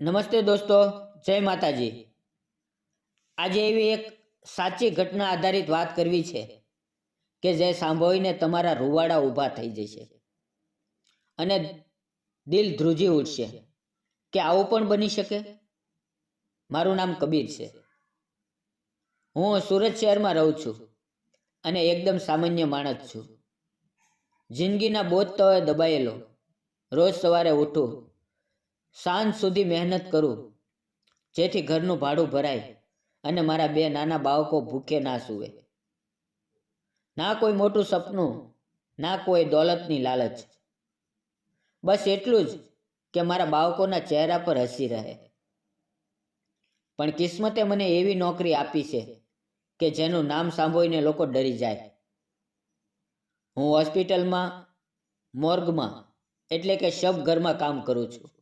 નમસ્તે દોસ્તો, જય માતાજી. આજે એવી એક સાચી ઘટના આધારિત વાત કરવી છે કે જે સાંભળીને તમારા રૂવાડા ઊભા થઈ જશે અને દિલ ધ્રુજી ઉઠશે કે આવું પણ બની શકે? મારું નામ કબીર છે. હું સુરત શહેરમાં રહું છું અને એકદમ સામાન્ય માણસ છું. જિંદગીના બોજ તવે દબાયેલો, રોજ સવારે ઉઠું સાંજ સુધી મહેનત કરું. જેથી ઘરનું ભાડું ભરાય અને મારા બે નાના બાળકો ભૂખે ના સૂવે. ના કોઈ મોટું સપનું, ના કોઈ દોલતની લાલચ. બસ એટલું જ કે મારા બાળકોના ચહેરા પર હસી રહે. પણ કિસ્મતે મને એવી નોકરી આપી છે કે જેનું નામ સાંભળીને લોકો ડરી જાય. હું હોસ્પિટલમાં, મોર્ગમાં, એટલે કે શબ ઘરમાં કામ કરું છું.